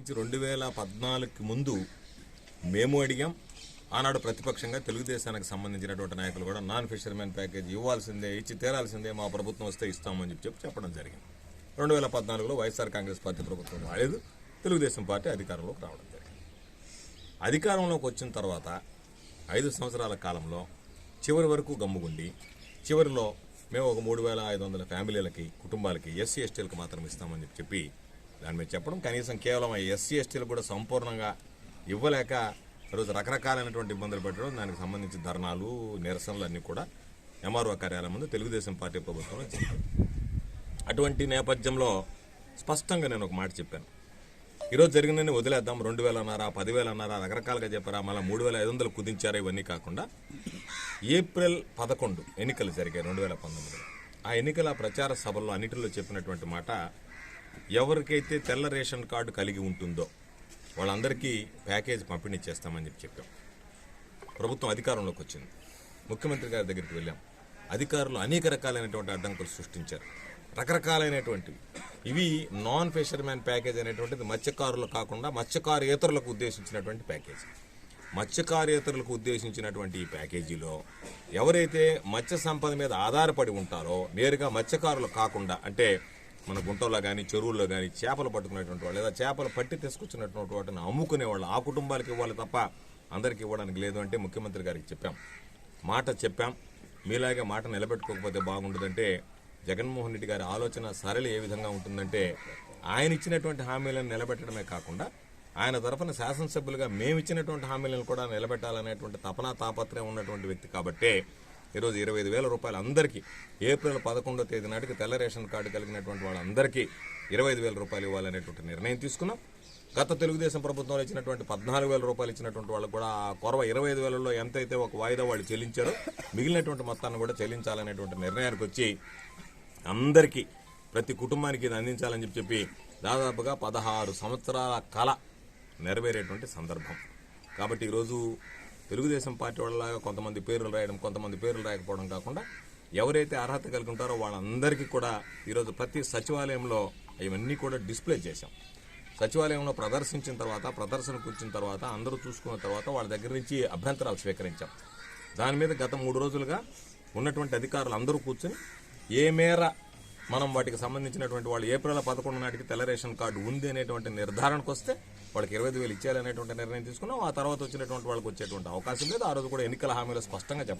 నుంచి రెండు వేల పద్నాలుగుకి ముందు మేము అడిగాం. ఆనాడు ప్రతిపక్షంగా తెలుగుదేశానికి సంబంధించినటువంటి నాయకులు కూడా నాన్ ఫిషర్మెన్ ప్యాకేజ్ ఇవ్వాల్సిందే ఇచ్చి తీరాల్సిందే మా ప్రభుత్వం వస్తే ఇస్తామని చెప్పి చెప్పి చెప్పడం జరిగింది. రెండు వేల పద్నాలుగులో వైఎస్ఆర్ కాంగ్రెస్ పార్టీ ప్రభుత్వం రాలేదు తెలుగుదేశం పార్టీ అధికారంలోకి రావడం జరిగింది. అధికారంలోకి వచ్చిన తర్వాత ఐదు సంవత్సరాల కాలంలో చివరి వరకు గమ్ముగుండి చివరిలో మేము ఒక మూడు వేల ఐదు వందల ఫ్యామిలీలకి కుటుంబాలకి ఎస్సీ ఎస్టీలకు మాత్రం ఇస్తామని చెప్పి చెప్పి దాని మీద చెప్పడం కనీసం కేవలం ఎస్సీ ఎస్టీలు కూడా సంపూర్ణంగా ఇవ్వలేక ఈరోజు రకరకాలైనటువంటి ఇబ్బందులు పెట్టడం దానికి సంబంధించి ధర్నాలు నిరసనలు అన్నీ కూడా ఎంఆర్ఓ కార్యాలయం ముందు తెలుగుదేశం పార్టీ ప్రభుత్వంలో జరిగాయి అటువంటి నేపథ్యంలో స్పష్టంగా నేను ఒక మాట చెప్పాను. ఈరోజు జరిగిందని వదిలేద్దాం రెండు వేల అన్నారా పదివేలు అన్నారా రకరకాలుగా చెప్పారా మళ్ళీ మూడు వేల ఐదు వందలు కుదించారా ఇవన్నీ కాకుండా ఏప్రిల్ పదకొండు ఎన్నికలు జరిగాయి రెండు వేల పంతొమ్మిదిలో. ఆ ఎన్నికల ప్రచార సభల్లో అన్నిటిలో చెప్పినటువంటి మాట ఎవరికైతే తెల్ల రేషన్ కార్డు కలిగి ఉంటుందో వాళ్ళందరికీ ప్యాకేజ్ పంపిణీ చేస్తామని చెప్పి చెప్పాం. ప్రభుత్వం అధికారంలోకి వచ్చింది. ముఖ్యమంత్రి గారి దగ్గరికి వెళ్ళాం. అధికారులు అనేక రకాలైనటువంటి అడ్డంకులు సృష్టించారు. రకరకాలైనటువంటివి. ఇవి నాన్ ఫిషర్మ్యాన్ ప్యాకేజ్ అనేటువంటిది మత్స్యకారులు కాకుండా మత్స్యకారేతరులకు ఉద్దేశించినటువంటి ప్యాకేజ్. మత్స్యకారేతరులకు ఉద్దేశించినటువంటి ఈ ప్యాకేజీలో ఎవరైతే మత్స్య సంపద మీద ఆధారపడి ఉంటారో నేరుగా మత్స్యకారులు కాకుండా అంటే మన గుంటల్లో కానీ చెరువుల్లో కానీ చేపలు పట్టుకునేటువంటి వాళ్ళు లేదా చేపలు పట్టి తీసుకొచ్చినటువంటి వాటిని అమ్ముకునే వాళ్ళు ఆ కుటుంబాలకి ఇవ్వాలి తప్ప అందరికి ఇవ్వడానికి లేదు అంటే ముఖ్యమంత్రి గారికి చెప్పాం. మాట చెప్పాం. మీలాగే మాట నిలబెట్టుకోకపోతే బాగుంటుందంటే జగన్మోహన్ రెడ్డి గారి ఆలోచన సరళి ఏ విధంగా ఉంటుందంటే ఆయన ఇచ్చినటువంటి హామీలను నిలబెట్టడమే కాకుండా ఆయన తరఫున శాసనసభ్యులుగా మేము ఇచ్చినటువంటి హామీలను కూడా నిలబెట్టాలనేటువంటి తపనా తాపత్రయం ఉన్నటువంటి వ్యక్తి కాబట్టే ఈరోజు ఇరవై ఐదు వేల రూపాయలు అందరికీ ఏప్రిల్ పదకొండో తేదీ నాటికి తెల్ల రేషన్ కార్డు కలిగినటువంటి వాళ్ళందరికీ ఇరవై ఐదు వేల రూపాయలు ఇవ్వాలనేటువంటి నిర్ణయం తీసుకున్నాం. గత తెలుగుదేశం ప్రభుత్వంలో ఇచ్చినటువంటి పద్నాలుగు వేల రూపాయలు ఇచ్చినటువంటి వాళ్ళు కూడా ఆ కొరవ ఇరవై ఐదు వేలలో ఎంతైతే ఒక వాయిదా వాళ్ళు చెల్లించారో మిగిలినటువంటి మొత్తాన్ని కూడా చెల్లించాలనేటువంటి నిర్ణయానికి వచ్చి అందరికీ ప్రతి కుటుంబానికి ఇది అందించాలని చెప్పి చెప్పి దాదాపుగా పదహారు సంవత్సరాల కళ నెరవేరేటువంటి సందర్భం. కాబట్టి ఈరోజు తెలుగుదేశం పార్టీ వాళ్ళలాగా కొంతమంది పేర్లు రాయడం కొంతమంది పేర్లు రాయకపోవడం కాకుండా ఎవరైతే అర్హత కలిగి ఉంటారో వాళ్ళందరికీ కూడా ఈరోజు ప్రతి సచివాలయంలో ఇవన్నీ కూడా డిస్ప్లే చేశాం. సచివాలయంలో ప్రదర్శించిన తర్వాత ప్రదర్శనకు వచ్చిన తర్వాత అందరూ చూసుకున్న తర్వాత వాళ్ళ దగ్గర నుంచి అభ్యంతరాలు స్వీకరించాం. దాని మీద గత మూడు రోజులుగా ఉన్నటువంటి అధికారులు అందరూ కూర్చొని ఏ మేర మనం వాటికి సంబంధించినటువంటి వాళ్ళు ఏప్రిల్ పదకొండు నాటికి తెల్ల రేషన్ కార్డు ఉంది అనేటువంటి నిర్ధారణకు వస్తే వాళ్ళకి ఇరవై వేలు ఇచ్చేయాలనేటువంటి నిర్ణయం తీసుకున్నాం. ఆ తర్వాత వచ్చినటువంటి వాళ్ళకి వచ్చేటువంటి అవకాశం లేదు. ఆ రోజు కూడా ఎన్నికల హామీలో స్పష్టంగా చెప్పడం